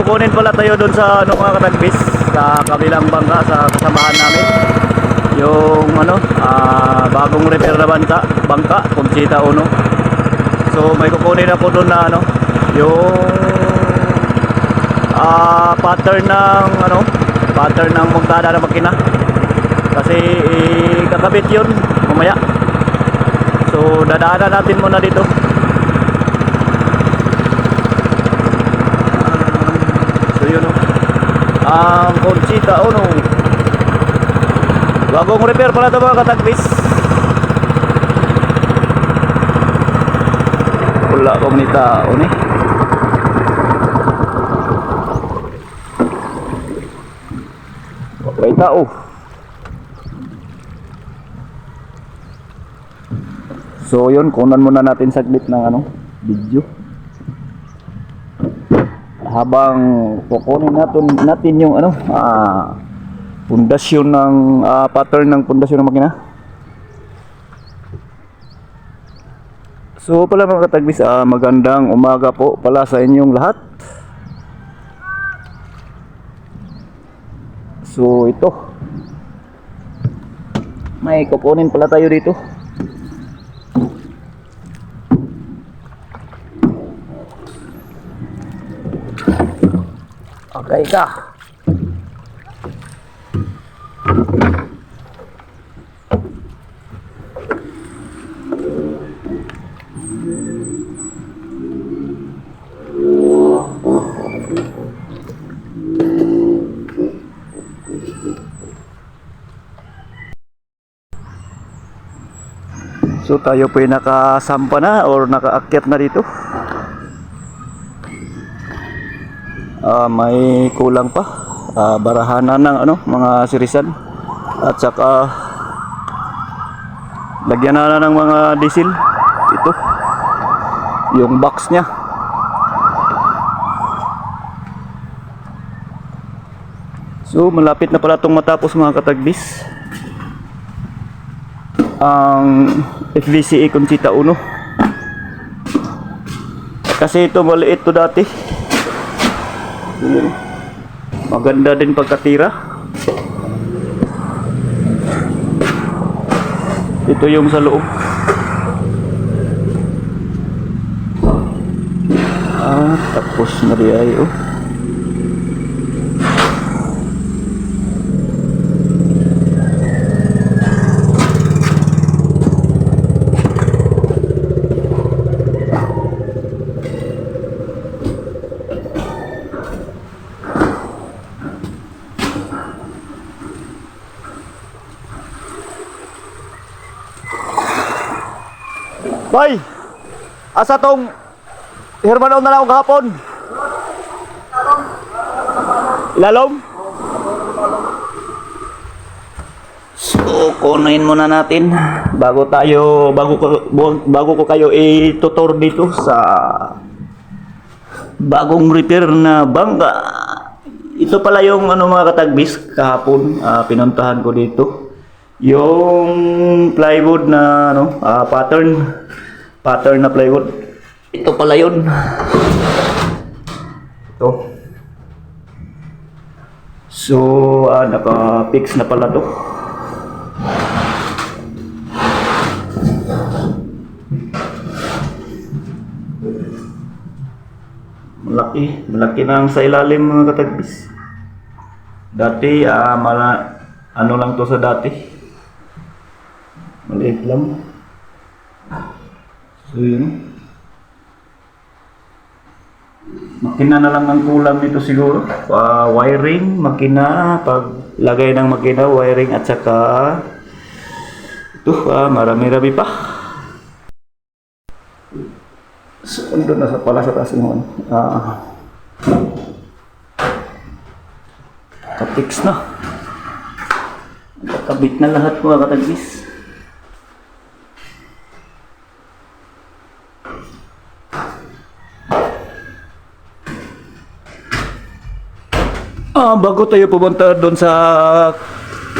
kukunin pala tayo doon sa ano mga katagbis sa kabilang bangka sa kasamahan namin. Yung ano, ah, bagong repair na bangka, bangka, Conchita Uno. So may kukunin ako doon na ano, yung ah, pattern ng ano, pattern ng mongkada ng makina. Kasi eh, yun mamaya. So dadaanan natin muna dito. So yun o. Ang Conchita Uno. Bagong repair pala ito mga katagbis. Wala akong ni tao ni. May tao. So yun, kunan muna natin saglit ng ano, video habang kukunin natin natin yung ano ah pundasyon ng ah, pattern ng pundasyon ng makina. So pala mga katagbis, ah, magandang umaga po pala sa inyong lahat. So ito. May kukunin pala tayo dito. Okay ka. So tayo po ay nakasampa na or nakaakyat na dito. Ah, may kulang pa. Ah, barahanan ng ano, mga sirisan. At saka lagyan na ng mga diesel. Ito. Yung box niya. So, malapit na pala itong matapos mga katagbis. Ang FVCA Conchita 1. Kasi ito maliit to dati. Maganda din pagkatira. Ito yung sa loob. Ah, tapos na rin ay oh. Bay! Asa tong Hermano na lang kahapon? Ilalom? So, kunin muna natin bago tayo bago ko bago ko kayo itutur dito sa bagong repair na bangka. Ito pala yung ano mga katagbis kahapon ah, pinuntahan ko dito. Yung plywood na ano ah, pattern pattern na plywood. Ito pala yun. Ito. So, ah, naka-fix na pala to. Malaki, malaki na ang sa ilalim mga katagbis. Dati, ah, mala, ano lang to sa dati. Maliit lang. So. Makina na lang ang kulang nito siguro. Ah, wiring, makina, paglagay ng makina, wiring at saka ito, ah, marami-rami pa. So, andun na sa pala sa taas yung ano. Ah, na. Kakabit na lahat mga katagis. Ah, bago tayo pumunta doon sa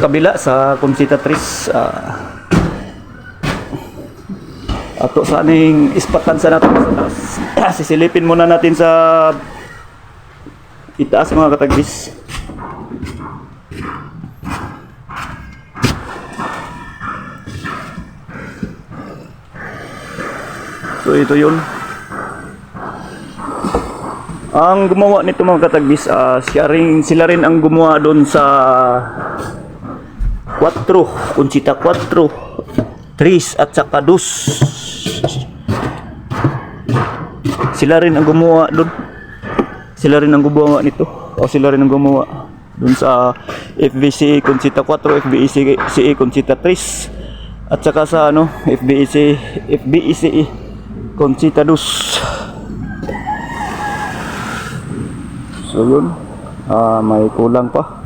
kabila sa Conchita Trees, ah, ato sa aning ispatan sa natin sa taas. Sisilipin muna natin sa itaas mga katagis. So ito yun. Ang gumawa nito mga katagbis, ah, siya rin, sila rin ang gumawa doon sa 4, Conchita 4, Tris at saka Dus. Sila rin ang gumawa doon. Sila rin ang gumawa nito. O sila rin ang gumawa doon sa FBC Conchita 4, FBC CE Conchita 3 at saka sa ano FBC FBC Conchita Dus. So yun, ah, may kulang pa.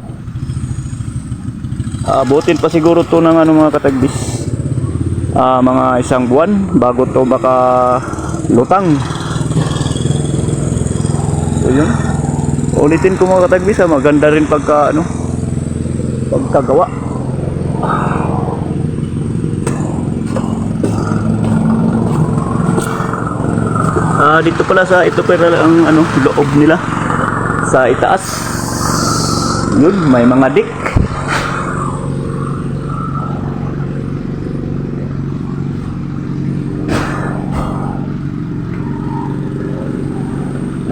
Abutin pa siguro to ng ano mga katagbis. Ah, mga isang buwan bago to baka lutang. So yun. Ulitin ko mga katagbis, ah, maganda rin pagka ano pagkagawa. Ah, dito pala sa ito pala ang ano loob nila sa itaas. Yun, may mga dik.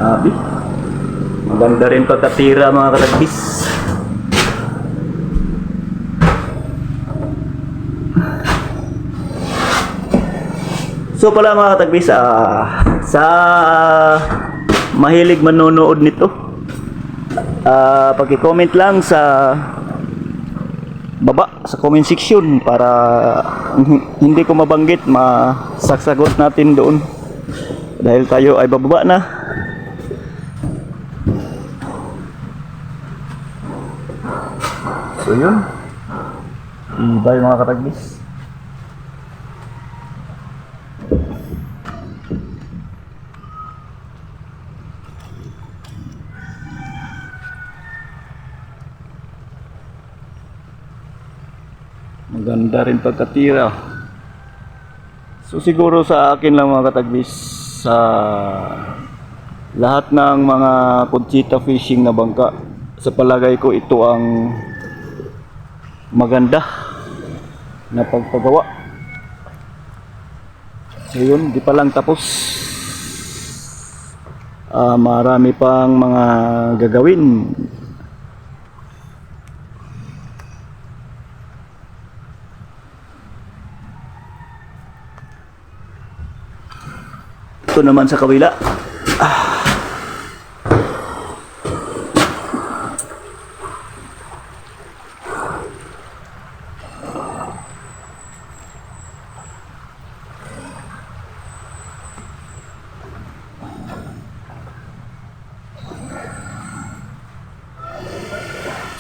Sabi. Maganda rin pagkatira mga katagbis. So pala mga katagbis, ah, sa mahilig manonood nito, ah pag-comment lang sa baba sa comment section para hin- hindi ko mabanggit masaksagot natin doon. Dahil tayo ay bababa na. So yun. Yung mga katagbis Maganda rin pagkatira. So siguro sa akin lang mga katagbis sa lahat ng mga conchita fishing na bangka sa palagay ko ito ang maganda na pagpagawa. So yun, di pa lang tapos. Ah, marami pang mga gagawin Ito naman sa kabila. Ah.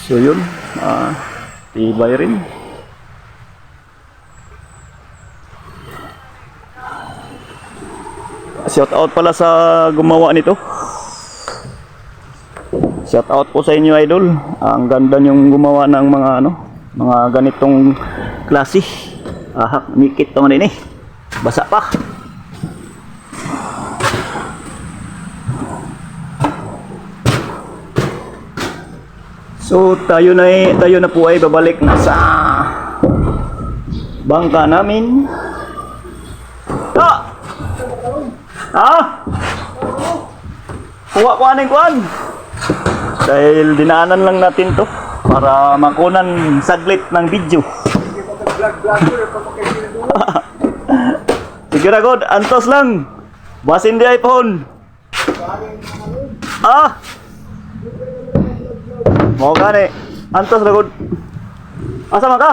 So yun, ah, tibay rin. Shout out pala sa gumawa nito. Shout out po sa inyo idol. Ang ganda niyong gumawa ng mga ano, mga ganitong klase. Ahak, mikit naman ini. Basa pa. So tayo na eh- tayo na po ay babalik na sa bangka namin. Ah! Ah! Kuha ko aning kuan. Dahil dinaanan lang natin to para makunan saglit ng video. Sige na God, antos lang. Basin di iPhone. Ah! Mo gani. Antos na. Asa man ka?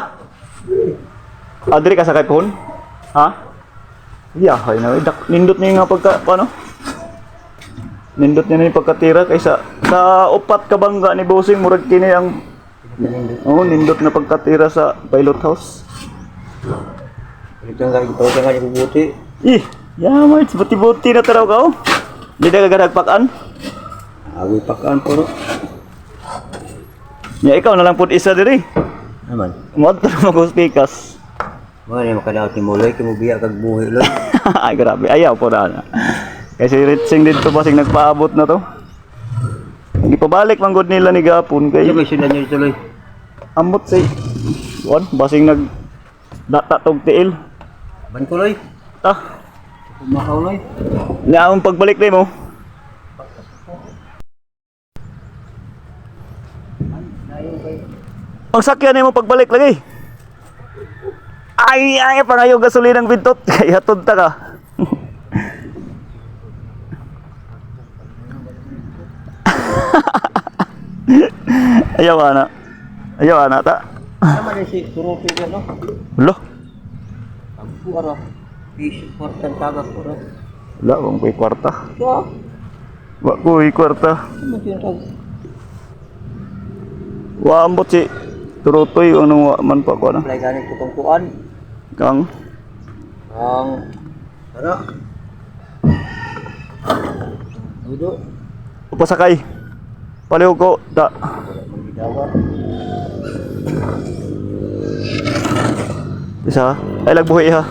Adri ka sa kay phone? Ha? Yeah, ay na. Dak, nindot niyo nga pagka, ano? Nindot niya na yung pagkatira kaysa sa upat kabangga ni Bossing murag kini ang oh, nindot na pagkatira sa pilot house. Ito nga ito nga yung buti. Ih, yaman, buti-buti na taraw ka oh. Di na kagadagpakan. Agoy pakaan po no. Ya ikaw na lang pud isa diri. Naman. Mo to mag-speakers. Mga ni makadaot ni Muloy kay mo biya kag buhi loy. Ay, grabe. Ayaw po na. Kasi Ritsing dito basig nagpaabot na to. Hindi pa balik man gud nila ni Gapon kay Ano ba sundan niyo dito loy? ambot say wan basing nag data tog tiil. Ban ko loy. Ah, Kumakaw loy. naamong pagbalik ni mo. Ang sakyan ni mo pagbalik lagi. Ay, ay, pangayo gasolina ng bintot. Kaya tunta ka. Ayaw ana. Ayaw ana ta. Naman si Turupi no. Lo. Ang puro. Fish portan taga ko ro. Wala bang kuy kwarta. So, Wa kuy kwarta. ano din tag Wa ambot si Turutoy ano wa man pa ko na. apply ganin ko kuan. Kang Ang ano? Dudo. pasakay. Paliw ko. Magdawat. Isa. Ay lagbuhi ha.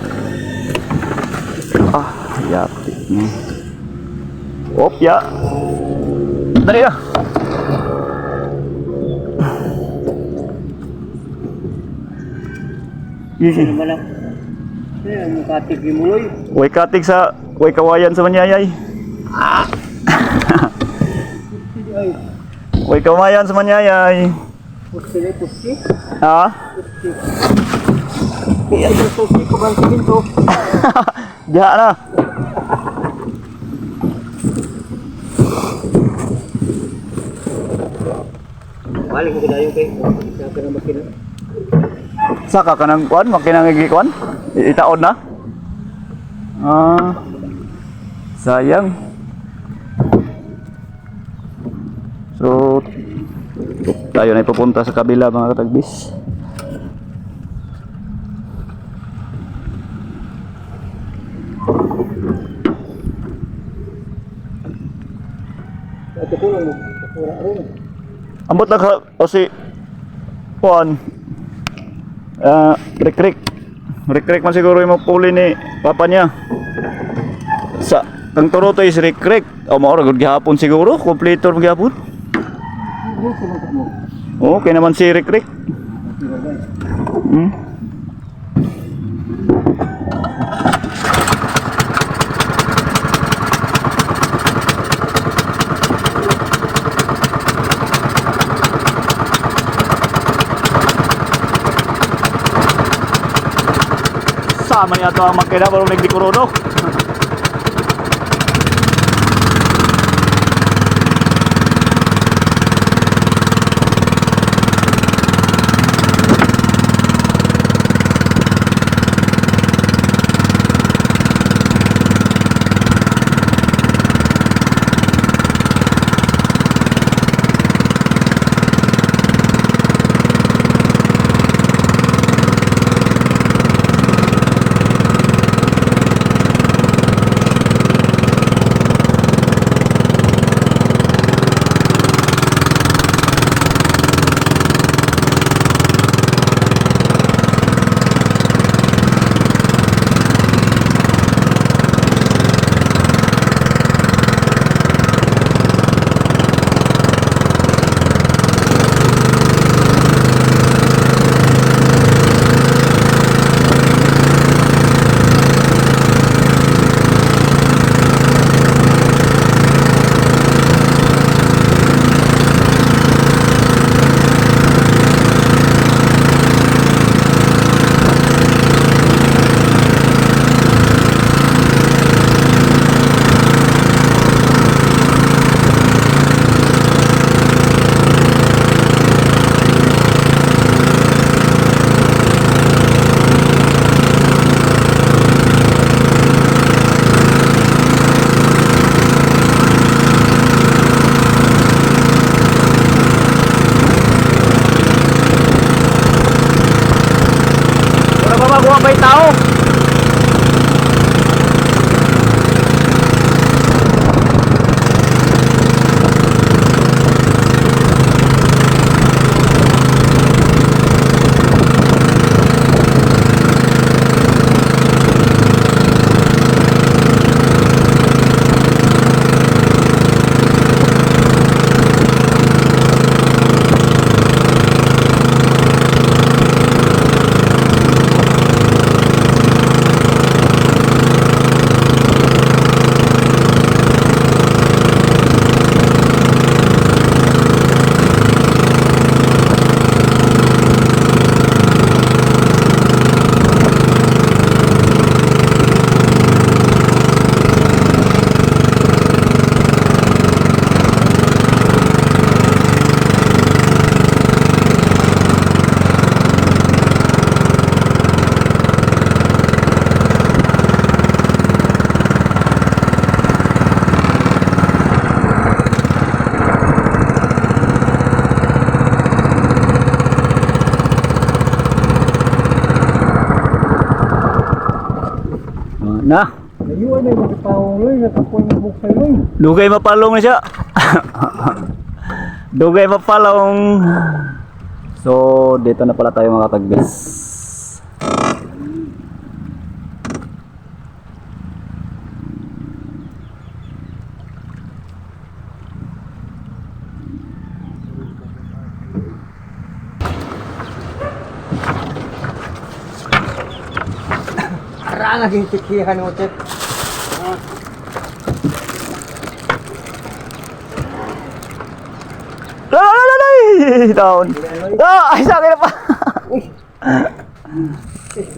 Ah, yati. Hmm. Op ya. Dali na. Easy. Naman ang katig ni Muloy. Way katig sa way kawayan sa manyayay. Ay, Way kawayan sa manyayay. pusti na pusti. Ha? Kaya yung susi ko bang. Diha na. Balik mo kinayo kay. Isa ka na makina. Saka ka ng kwan, makinang igikwan? Itaon na? Ah, sayang. So, tayo na ipupunta sa kabila mga katagbis. Ambot na ka, o si, kwan, ah, rikrik. Rikrik man siguro yung puli ni papa niya. Sa, ang turuto is rikrik. O, maura, good gihapon siguro, kompletor mo gihapon. Mo. Okay naman si rikrik. Hmm? Sama niya ito ang makina pero nagdikurudo. Na, Ayun ay tao loy, nakapoy mo buksay loy. dugay mapalong na siya. dugay mapalong. So, dito na pala tayo mga tagbis. Ara naging tikihan mo chef. Lalay! Down. Ah, ay sa akin na pa.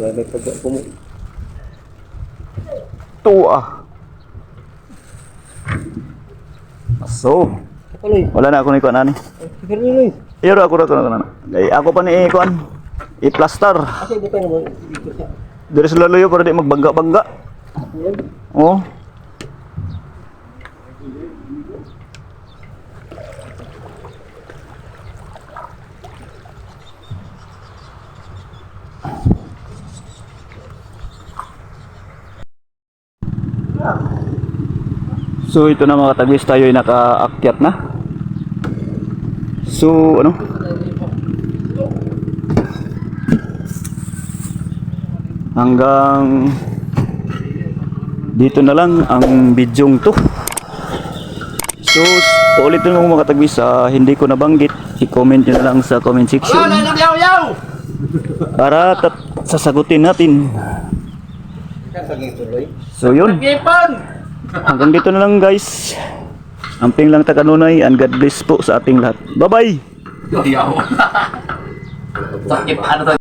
Wala may pag pumu. Tuwa. So, Ako loy. wala na ako ni kuan ani. Sige loy. Iyro ako ra ko na. Ay ako pa ni kuan. I-plaster. Kasi di pa naman dito siya. Dari sa laluyo para di magbangga-bangga. Oh. So ito na mga tagwis tayo ay nakaakyat na. So ano? Hanggang dito na lang ang bidyong to. So ulitin mo mga tagwis sa hindi ko nabanggit. I-comment nyo na lang sa comment section. Para sasagutin natin. So yun. Hanggang dito na lang guys. Amping lang takanunay and God bless po sa ating lahat. Bye bye Sakit ano to